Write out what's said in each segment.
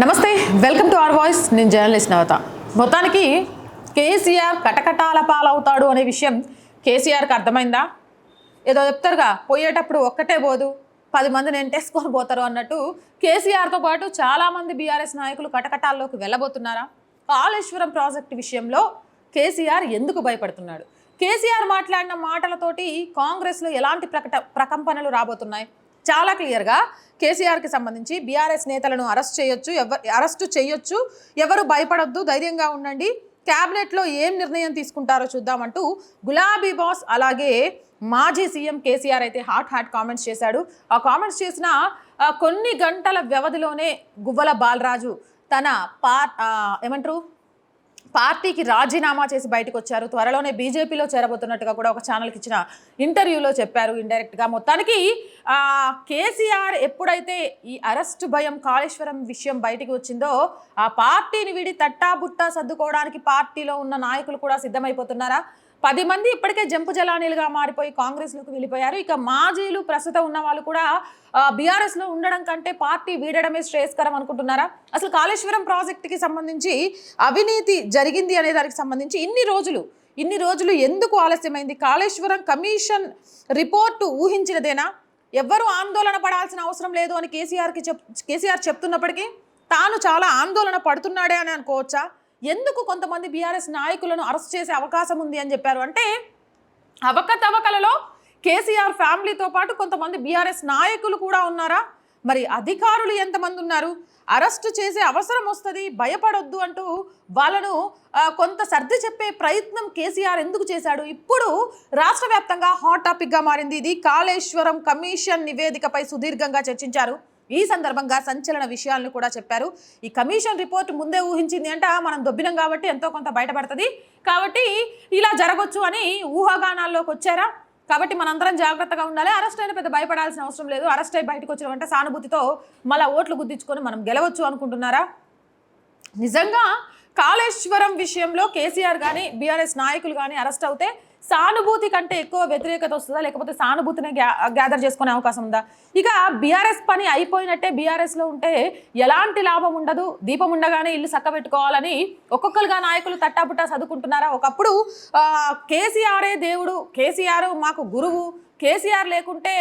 నమస్తే welcome to our voice. నేను journalist నవత. మొత్తానికి కేసీఆర్ కటకటాల పాలవుతాడు అనే విషయం కేసీఆర్కి అర్థమైందా? ఏదో చెప్తారుగా పోయేటప్పుడు ఒక్కటే పోదు పది మందిని ఎంటేసుకొని పోతారు అన్నట్టు కేసీఆర్తో పాటు చాలామంది బీఆర్ఎస్ నాయకులు కటకటాల్లోకి వెళ్ళబోతున్నారా? కాళేశ్వరం ప్రాజెక్టు విషయంలో కేసీఆర్ ఎందుకు భయపడుతున్నాడు? కేసీఆర్ మాట్లాడిన మాటలతోటి కాంగ్రెస్లో ఎలాంటి ప్రకట ప్రకంపనలు రాబోతున్నాయి? చాలా క్లియర్గా కేసీఆర్కి సంబంధించి బీఆర్ఎస్ నేతలను అరెస్ట్ చేయొచ్చు ఎవరు అరెస్ట్ చేయొచ్చు. ఎవరు భయపడొద్దు ధైర్యంగా ఉండండి. క్యాబినెట్లో ఏం నిర్ణయం తీసుకుంటారో చూద్దామంటూ గులాబీ బాస్ అలాగే మాజీ సీఎం కేసీఆర్ అయితే హాట్ హాట్ కామెంట్స్ చేశాడు. ఆ కామెంట్స్ చేసిన కొన్ని గంటల వ్యవధిలోనే గువ్వల బాలరాజు తన పా ఏమంటారు? పార్టీకి రాజీనామా చేసి బయటకు వచ్చారు త్వరలోనే బీజేపీలో చేరబోతున్నట్టుగా కూడా ఒక ఛానల్కి ఇచ్చిన ఇంటర్వ్యూలో చెప్పారు ఇండైరెక్ట్గా మొత్తానికి కేసీఆర్ ఎప్పుడైతే ఈ అరెస్ట్ భయం కాళేశ్వరం విషయం బయటికి వచ్చిందో ఆ పార్టీని విడి తట్టాబుట్టా సర్దుకోవడానికి పార్టీలో ఉన్న నాయకులు కూడా సిద్ధమైపోతున్నారా? పది మంది ఇప్పటికే జంపు జలానీలుగా మారిపోయి కాంగ్రెస్లోకి వెళ్ళిపోయారు. ఇక మాజీలు ప్రస్తుతం ఉన్న వాళ్ళు కూడా బీఆర్ఎస్లో ఉండడం కంటే పార్టీ వీడడమే శ్రేయస్కరం అనుకుంటున్నారా? అసలు కాళేశ్వరం ప్రాజెక్టుకి సంబంధించి అవినీతి జరిగింది అనే దానికి సంబంధించి ఇన్ని రోజులు ఇన్ని రోజులు ఎందుకు ఆలస్యమైంది? కాళేశ్వరం కమిషన్ రిపోర్టు ఊహించినదేనా? ఎవ్వరూ ఆందోళన పడాల్సిన అవసరం లేదు అని కేసీఆర్కి చెప్ కేసీఆర్ చెప్తున్నప్పటికీ తాను చాలా ఆందోళన పడుతున్నాడే అని అనుకోవచ్చా? ఎందుకు కొంతమంది బీఆర్ఎస్ నాయకులను అరెస్ట్ చేసే అవకాశం ఉంది అని చెప్పారు? అంటే అవకతవకలలో కేసీఆర్ ఫ్యామిలీతో పాటు కొంతమంది బీఆర్ఎస్ నాయకులు కూడా ఉన్నారా? మరి అధికారులు ఎంతమంది ఉన్నారు? అరెస్ట్ చేసే అవసరం వస్తుంది భయపడొద్దు అంటూ వాళ్ళను కొంత సర్ది చెప్పే ప్రయత్నం కేసీఆర్ ఎందుకు చేశాడు? ఇప్పుడు రాష్ట్ర వ్యాప్తంగా హాట్ టాపిక్గా మారింది ఇది. కాళేశ్వరం కమిషన్ నివేదికపై సుదీర్ఘంగా చర్చించారు. ఈ సందర్భంగా సంచలన విషయాలను కూడా చెప్పారు. ఈ కమిషన్ రిపోర్ట్ ముందే ఊహించింది అంట మనం దొబ్బినం కాబట్టి ఎంతో కొంత బయటపడుతుంది. కాబట్టి ఇలా జరగొచ్చు అని ఊహాగానాల్లోకి వచ్చారా? కాబట్టి మనందరం జాగ్రత్తగా ఉండాలి. అరెస్ట్ అయిన పెద్ద భయపడాల్సిన అవసరం లేదు. అరెస్ట్ అయి బయటకు వచ్చినామంటే సానుభూతితో మళ్ళీ ఓట్లు గుద్దించుకొని మనం గెలవచ్చు అనుకుంటున్నారా? నిజంగా కాళేశ్వరం విషయంలో కేసీఆర్ కానీ బీఆర్ఎస్ నాయకులు కానీ అరెస్ట్ అవుతే సానుభూతి కంటే ఎక్కువ వ్యతిరేకత వస్తుందా? లేకపోతే సానుభూతిని గ్యాదర్ చేసుకునే అవకాశం ఉందా? ఇక బీఆర్ఎస్ పని అయిపోయినట్టే బీఆర్ఎస్లో ఉంటే ఎలాంటి లాభం ఉండదు? దీపం ఉండగానే ఇల్లు చక్కబెట్టుకోవాలని ఒక్కొక్కరుగా నాయకులు తట్టాపుట్టా చదువుకుంటున్నారా ఒకప్పుడు కేసీఆరే దేవుడు కేసీఆర్ మాకు గురువు కేసీఆర్ లేకుంటే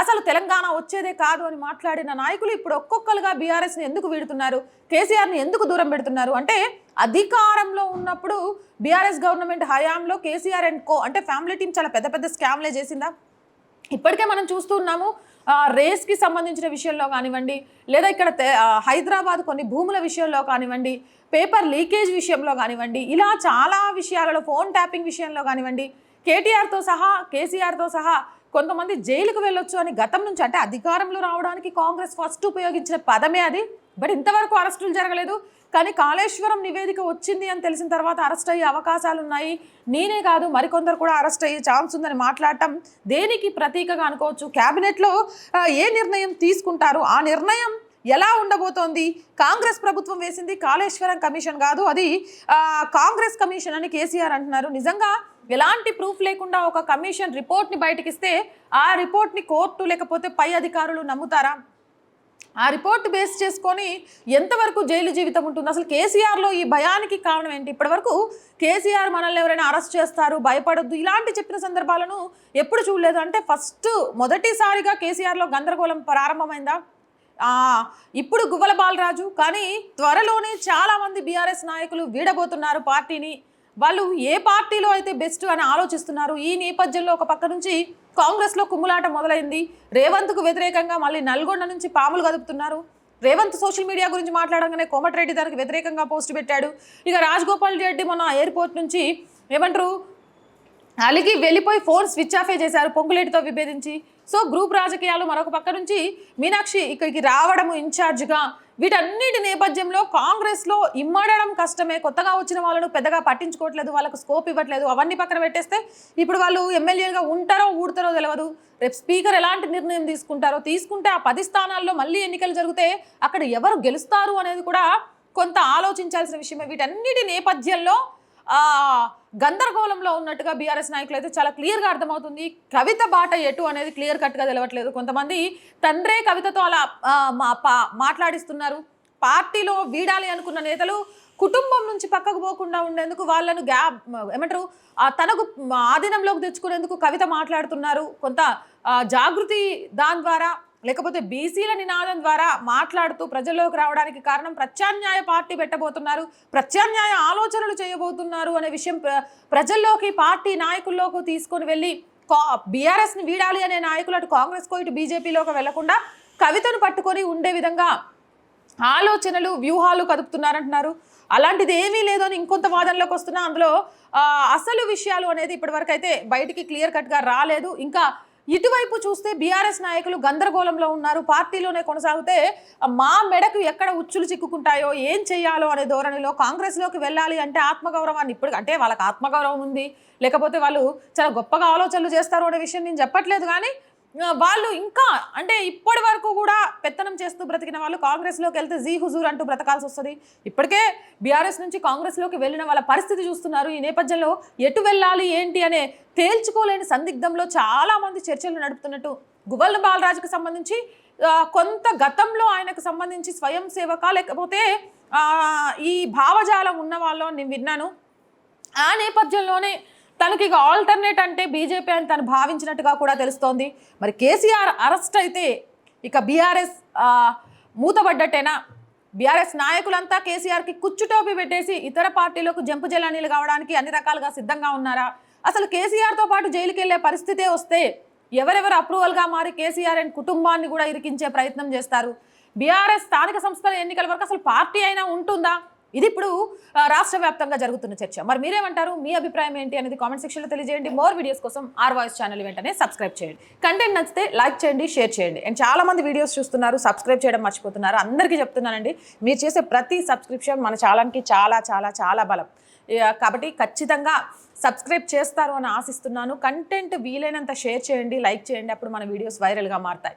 అసలు తెలంగాణ వచ్చేదే కాదు అని మాట్లాడిన నాయకులు ఇప్పుడు ఒక్కొక్కరుగా బీఆర్ఎస్ని ఎందుకు వీడుతున్నారు? కేసీఆర్ని ఎందుకు దూరం పెడుతున్నారు? అంటే అధికారంలో ఉన్నప్పుడు బీఆర్ఎస్ గవర్నమెంట్ హయాంలో కేసీఆర్ అండ్ కో అంటే ఫ్యామిలీ టీం చాలా పెద్ద పెద్ద స్కామ్లే చేసిందా? ఇప్పటికే మనం చూస్తున్నాము రేస్కి సంబంధించిన విషయంలో కానివ్వండి లేదా ఇక్కడ హైదరాబాద్ కొన్ని భూముల విషయంలో కానివ్వండి పేపర్ లీకేజ్ విషయంలో కానివ్వండి ఇలా చాలా విషయాలలో ఫోన్ ట్యాపింగ్ విషయంలో కానివ్వండి కేటీఆర్తో సహా కేసీఆర్తో సహా కొంతమంది జైలుకు వెళ్ళొచ్చు అని గతం నుంచి అంటే అధికారంలో రావడానికి కాంగ్రెస్ ఫస్ట్ ఉపయోగించిన పదమే అది. బట్ ఇంతవరకు అరెస్టులు జరగలేదు. కానీ కాళేశ్వరం నివేదిక వచ్చింది అని తెలిసిన తర్వాత అరెస్ట్ అయ్యే అవకాశాలు ఉన్నాయి. నేనే కాదు మరికొందరు కూడా అరెస్ట్ అయ్యే ఛాన్స్ ఉందని మాట్లాడటం దేనికి ప్రతీకగా అనుకోవచ్చు? క్యాబినెట్లో ఏ నిర్ణయం తీసుకుంటారు? ఆ నిర్ణయం ఎలా ఉండబోతోంది? కాంగ్రెస్ ప్రభుత్వం వేసింది కాళేశ్వరం కమిషన్ కాదు అది కాంగ్రెస్ కమిషన్ అని కేసీఆర్ అంటున్నారు. నిజంగా ఎలాంటి ప్రూఫ్ లేకుండా ఒక కమిషన్ రిపోర్ట్ని బయటకిస్తే ఆ రిపోర్ట్ని కోర్టు లేకపోతే పై అధికారులు నమ్ముతారా? ఆ రిపోర్ట్ బేస్ చేసుకొని ఎంతవరకు జైలు జీవితం ఉంటుంది? అసలు కేసీఆర్లో ఈ భయానికి కారణం ఏంటి? ఇప్పటివరకు కేసీఆర్ మనల్ని ఎవరైనా అరెస్ట్ చేస్తారు భయపడొద్దు ఇలాంటి చెప్పిన సందర్భాలను ఎప్పుడు చూడలేదు. అంటే ఫస్ట్ మొదటిసారిగా కేసీఆర్లో గందరగోళం ప్రారంభమైందా? ఇప్పుడు గువ్వల బాలరాజు కానీ త్వరలోనే చాలామంది బీఆర్ఎస్ నాయకులు వీడబోతున్నారు పార్టీని. వాళ్ళు ఏ పార్టీలో అయితే బెస్ట్ అని ఆలోచిస్తున్నారు ఈ నేపథ్యంలో ఒక పక్క నుంచి కాంగ్రెస్లో కుమ్ములాట మొదలైంది. రేవంత్కు వ్యతిరేకంగా మళ్ళీ నల్గొండ నుంచి పాములు కదుపుతున్నారు. రేవంత్ సోషల్ మీడియా గురించి మాట్లాడగానే కోమటిరెడ్డి దానికి వ్యతిరేకంగా పోస్ట్ పెట్టాడు. ఇక రాజగోపాల్ రెడ్డి మొన్న ఎయిర్పోర్ట్ నుంచి ఏమంటారు అలిగి వెళ్ళిపోయి ఫోన్ స్విచ్ ఆఫే చేశారు పొంగులేటితో విభేదించి. సో గ్రూప్ రాజకీయాలు మరొక పక్క నుంచి మీనాక్షి ఇక్కడికి రావడము ఇన్ఛార్జ్గా వీటన్నిటి నేపథ్యంలో కాంగ్రెస్లో ఇమ్మడడం కష్టమే. కొత్తగా వచ్చిన వాళ్ళను పెద్దగా పట్టించుకోవట్లేదు వాళ్ళకు స్కోప్ ఇవ్వట్లేదు. అవన్నీ పక్కన పెట్టేస్తే ఇప్పుడు వాళ్ళు ఎమ్మెల్యేలుగా ఉంటారో ఊడతారో తెలియదు రేపు స్పీకర్ ఎలాంటి నిర్ణయం తీసుకుంటారో తీసుకుంటే ఆ పది స్థానాల్లో మళ్ళీ ఎన్నికలు జరిగితే అక్కడ ఎవరు గెలుస్తారు అనేది కూడా కొంత ఆలోచించాల్సిన విషయమే. వీటన్నిటి నేపథ్యంలో గందరగోళంలో ఉన్నట్టుగా బీఆర్ఎస్ నాయకులు అయితే చాలా క్లియర్గా అర్థమవుతుంది. కవిత బాట ఎటు అనేది క్లియర్ కట్గా తెలవట్లేదు. కొంతమంది తండ్రే కవితతో అలా మా- పా- మాట్లాడిస్తున్నారు. పార్టీలో వీడాలి అనుకున్న నేతలు కుటుంబం నుంచి పక్కకు పోకుండా ఉండేందుకు వాళ్ళను గ్యా ఏమంటారు తనకు ఆధీనంలోకి తెచ్చుకునేందుకు కవిత మాట్లాడుతున్నారు. కొంత జాగృతి దాని ద్వారా లేకపోతే బీసీల నినాదం ద్వారా మాట్లాడుతూ ప్రజల్లోకి రావడానికి కారణం ప్రత్యామ్నాయ పార్టీ పెట్టబోతున్నారు ప్రత్యామ్నాయ ఆలోచనలు చేయబోతున్నారు అనే విషయం ప్ర- ప్రజల్లోకి పార్టీ నాయకుల్లోకి తీసుకొని వెళ్ళి బీఆర్ఎస్ని వీడాలి అనే నాయకులు అటు కాంగ్రెస్కో ఇటు బీజేపీలోకి వెళ్ళకుండా కవితను పట్టుకొని ఉండే విధంగా ఆలోచనలు వ్యూహాలు కదుపుతున్నారంటున్నారు. అలాంటిది ఏమీ లేదు అని ఇంకొంత వాదనలోకి వస్తున్నా అందులో అసలు విషయాలు అనేది ఇప్పటివరకు అయితే బయటికి క్లియర్ కట్గా రాలేదు. ఇంకా ఇటువైపు చూస్తే బీఆర్ఎస్ నాయకులు గందరగోళంలో ఉన్నారు. పార్టీలోనే కొనసాగితే మా మెడకు ఎక్కడ ఉచ్చులు చిక్కుకుంటాయో ఏం చేయాలో అనే ధోరణిలో కాంగ్రెస్లోకి వెళ్ళాలి అంటే ఆత్మగౌరవాన్ని ఇప్పుడు అంటే వాళ్ళకి ఆత్మగౌరవం ఉంది. లేకపోతే వాళ్ళు చాలా గొప్పగా ఆలోచనలు చేస్తారు అనే విషయం నేను చెప్పట్లేదు కానీ వాళ్ళు ఇంకా అంటే ఇప్పటి వరకు కూడా పెత్తనం చేస్తూ బ్రతికిన వాళ్ళు కాంగ్రెస్లోకి వెళ్తే జీ హుజూర్ అంటూ బ్రతకాల్సి వస్తుంది. ఇప్పటికే బీఆర్ఎస్ నుంచి కాంగ్రెస్లోకి వెళ్ళిన వాళ్ళ పరిస్థితి చూస్తున్నారు. ఈ నేపథ్యంలో ఎటు వెళ్ళాలి ఏంటి అనే తేల్చుకోలేని సందిగ్ధంలో చాలామంది చర్చలు నడుపుతున్నట్టు గువల్ బాలరాజుకు సంబంధించి కొంత గతంలో ఆయనకు సంబంధించి స్వయం సేవక లేకపోతే ఈ భావజాలం ఉన్న వాళ్ళు నేను విన్నాను. ఆ నేపథ్యంలోనే తనకి ఇక ఆల్టర్నేట్ అంటే బీజేపీ అని తను భావించినట్టుగా కూడా తెలుస్తోంది. మరి కేసీఆర్ అరెస్ట్ అయితే ఇక బీఆర్ఎస్ మూతబడ్డట్టేనా? బీఆర్ఎస్ నాయకులంతా కేసీఆర్కి కుచ్చుటోపి పెట్టేసి ఇతర పార్టీలకు జంపు జలానీలు కావడానికి అన్ని రకాలుగా సిద్ధంగా ఉన్నారా? అసలు కేసీఆర్తో పాటు జైలుకి వెళ్ళే పరిస్థితే వస్తే ఎవరెవరు అప్రూవల్గా మారి కేసీఆర్ అండ్ కుటుంబాన్ని కూడా ఇరికించే ప్రయత్నం చేస్తారు? బీఆర్ఎస్ స్థానిక సంస్థల ఎన్నికల వరకు అసలు పార్టీ అయినా ఉంటుందా? ఇది ఇప్పుడు రాష్ట్ర వ్యాప్తంగా జరుగుతున్న చర్చ. మరి మీరేమంటారు? మీ అభిప్రాయం ఏంటి అనేది కామెంట్ సెక్షన్లో తెలియజేయండి. మోర్ వీడియోస్ కోసం ఆర్ వాయిస్ ఛానల్ వెంటనే సబ్స్క్రైబ్ చేయండి. కంటెంట్ నచ్చితే లైక్ చేయండి షేర్ చేయండి. అండ్ చాలా మంది వీడియోస్ చూస్తున్నారు సబ్స్క్రైబ్ చేయడం మర్చిపోతున్నారు. అందరికీ చెప్తున్నానండి మీరు చేసే ప్రతి సబ్స్క్రిప్షన్ మన ఛానల్కి చాలా చాలా చాలా బలం. కాబట్టి ఖచ్చితంగా సబ్స్క్రైబ్ చేస్తారు అని ఆశిస్తున్నాను. కంటెంట్ వీలైనంత షేర్ చేయండి లైక్ చేయండి. అప్పుడు మన వీడియోస్ వైరల్గా మారుతాయి.